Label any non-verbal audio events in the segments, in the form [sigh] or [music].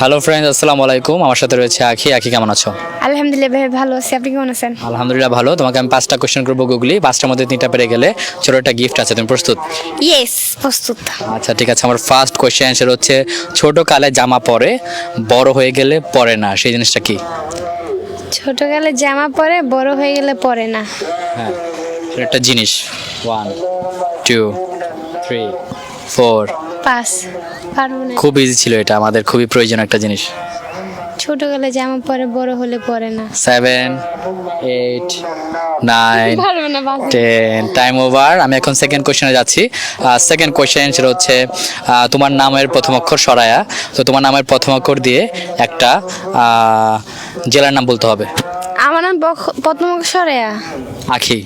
Hello friends আসসালামু আলাইকুম। আমার সাথে রয়েছে আখি। আখি কেমন আছো? আলহামদুলিল্লাহ ভাই ভালো আছি। আপনি কেমন আছেন? আলহামদুলিল্লাহ ভালো। তোমাকে আমি পাঁচটা কোশ্চেন করব গুগলি পাঁচটার মধ্যে তিনটা পেরে গেলে ছোট একটা গিফট আছে। তুমি প্রস্তুত? ইয়েস প্রস্তুত। আচ্ছা ঠিক আছে। আমার ফার্স্ট কোশ্চেন সেটা হচ্ছে ছোট কালে জামা পরে বড় হয়ে গেলে পরে না। সেই জিনিসটা কি? ছোটকালে জামা পরে বড় হয়ে গেলে পরে না। হ্যাঁ। সেটা একটা জিনিস। One two three four pass পারব না। খুব ইজি ছিল এটা আমাদের খুবই প্রয়োজন একটা জিনিস। ছোটকালে জামা পরে বড় হলে পরে না। Seven eight nine ten time over আমি এখন সেকেন্ড কোশ্চেনে যাচ্ছি। সেকেন্ড কোশ্চেন সেটা হচ্ছে তোমার নামের প্রথম অক্ষর সরায়া। তো তোমার নামের প্রথম অক্ষর দিয়ে একটা জেলার নাম বলতে হবে। আমার নাম প্রথম সরেয়া। আখি।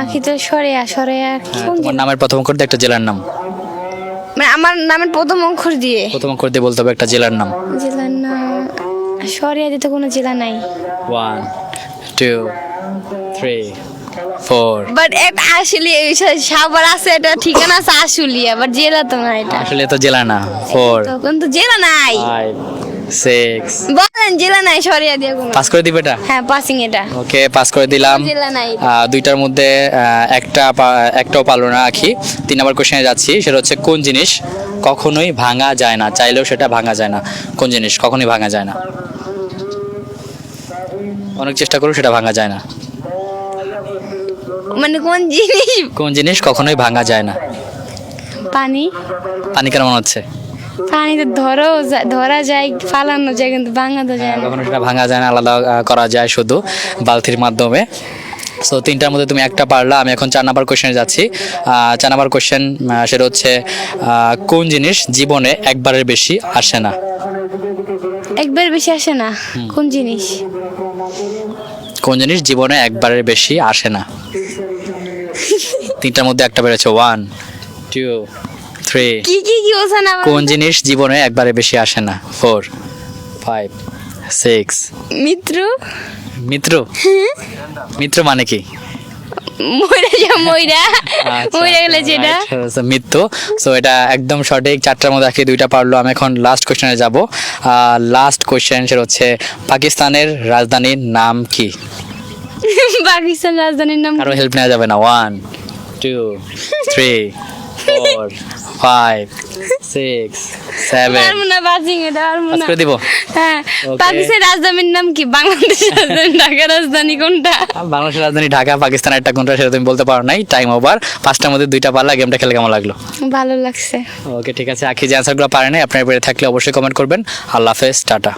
আখি তো সরেয়া সরেয়া হ্যাঁ, কোন তোমার নামের প্রথম অক্ষর দিয়ে একটা জেলার নাম। মানে আমার নামের প্রথম অক্ষর দিয়ে। প্রথম অক্ষর দিয়ে বলতে হবে একটা জেলার নাম। জেলার নাম সরিয়া দিতে কোনো জেলা নাই। One two three four but একটা আসলে সাবার আছে এটা ঠিকানা আছে আশুলিয়া বাট জেলা তো না এটা। আসলে তো জেলা না ফোর জেলা নাই। ফাইভ সিক্স বলেন জেলা নাই সরিয়া দিয়ে কোনো পাস করে দিবে এটা? হ্যাঁ পাসিং এটা। ওকে পাস করে দিলাম। জেলা নাই। দুইটার মধ্যে একটা একটাও পারল না আখি। তিন নম্বর কোশ্চেনে যাচ্ছি সেটা হচ্ছে কোন জিনিস কখনোই ভাঙা যায় না? চাইলেও সেটা ভাঙা যায় না। কোন জিনিস কখনোই ভাঙা যায় না? অনেক চেষ্টা করো সেটা ভাঙা যায় না। মানে কোন জিনিস? কোন জিনিস কখনোই ভাঙা যায় না। পানি। পানি কেন মনে হচ্ছে? পানি তো ধরো ধরা যায় ফালানো যায় কিন্তু ভাঙানো যায় না। কখনো সেটা ভাঙা যায় না আলাদা করা যায় শুধু বালতির মাধ্যমে। সো তিনটার মধ্যে তুমি একটা পারলা আমি এখন চার নাম্বার কোশ্চেনে যাচ্ছি। চার নাম্বার কোশ্চেন সেটা হচ্ছে কোন জিনিস জীবনে একবারের বেশি আসে না? একবার বেশি আসে না? কোন জিনিস? কোন জিনিস জীবনে একবারের বেশি আসে না? তিনটার মধ্যে একটা বেড়েছে ওয়ান টু থ্রি কি কি কি বলছেন আবার? কোন জিনিস জীবনে একবারে বেশি আসে না? ফোর ফাইভ সিক্স মিত্র? মিত্র? মিত্র মানে কি? ময়রা যা ময়রা ময়রা গেলে যেটা। আচ্ছা, সো এটা একদম সঠিক। চারটার মধ্যে আজকে দুইটা পারল। আমি এখন লাস্ট কোশ্চেনে যাব। লাস্ট কোশ্চেন সেটা হচ্ছে পাকিস্তানের রাজধানীর নাম কি? পাকিস্তান রাজধানীর নাম কারও হেল্প নেওয়া যাবে না? One two three four five six seven না বাসিং এটা পারব না করে দিব? হ্যাঁ Okay. পাকিস্তান রাজধানীর নাম কি? বাংলাদেশ [laughs] রাজধানী ঢাকা রাজধানী কোনটা? বাংলাদেশের রাজধানী ঢাকা পাকিস্তানের একটা কোনটা সেটা তুমি বলতে পারো নাই। টাইম ওভার পাঁচটার মধ্যে দুইটা পারলা গেমটা খেলে কেমন লাগল? ভালো লাগছে। ওকে ঠিক আছে আখি যে অ্যান্সারগুলো পারে নাই আপনার বেড়ে থাকলে অবশ্যই কমেন্ট করবেন। আল্লাহ হাফেজ টাটা।